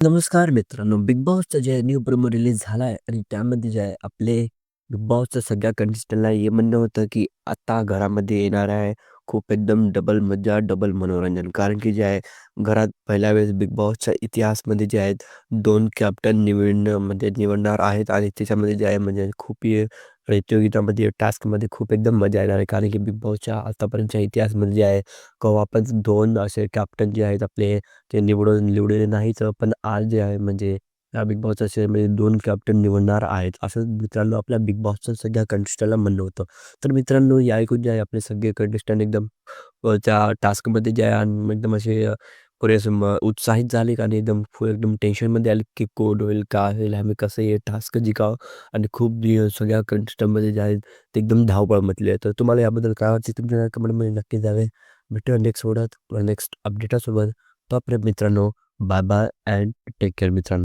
नमस्कार मित्रांनो, बिग बॉसचा जे न्यू प्रोमो रिलीज झाला आहे आणि त्यामध्ये जे आहे आपले बिग बॉसच्या सगळ्या कंटेस्टंटला हे म्हणणं होतं, की आता घरामध्ये येणार आहे खूप एकदम डबल मजा डबल मनोरंजन. कारण की जे आहे घरात पहिल्या वेळेस बिग बॉसच्या इतिहासमध्ये जे आहेत दोन कॅप्टन निवडणं म्हणजे निवडणार आहेत आणि त्याच्यामध्ये जे आहे म्हणजे खूप प्रतियोगितामध्ये टास्कमध्ये खूप एकदम मजा येणार आहे. कारण की बिग बॉसच्या आतापर्यंतच्या इतिहासमध्ये जे आहे केव्हा पण दोन असे कॅप्टन जे आहेत आपले ते निवडून निवडलेले नाहीच पण आज जे आहे म्हणजे या बिग बॉसच्या सीझनमध्ये 2 कॅप्टन निवडणार आहेत. असं मित्रांनो आपल्या बिग बॉसच्या सगळ्या कंटेस्टंटला म्हणणं होतं. तर मित्रांनो या ऐकून जे आहे आपले सगळे कंटेस्टंट एकदम त्या टास्कमध्ये जे आहे आणि एकदम असे पुरेसं म उत्साहित झाले आणि एकदम फुल एकदम टेन्शनमध्ये आले, की कोण होईल, काय होईल, आम्ही कसं हे टास्क जिकाव आणि खूप सगळ्या कंटेस्टंटमध्ये जे आहेत ते एकदम धावपळ म्हटले तर तुम्हाला याबद्दल काय वाटते तुमच्या कमेंटमध्ये नक्की जावे भेटूया नेक्स्ट ओढत नेक्स्ट अपडेटासोबत. तोपर्यंत मित्रांनो bye bye and take care मित्रांनो.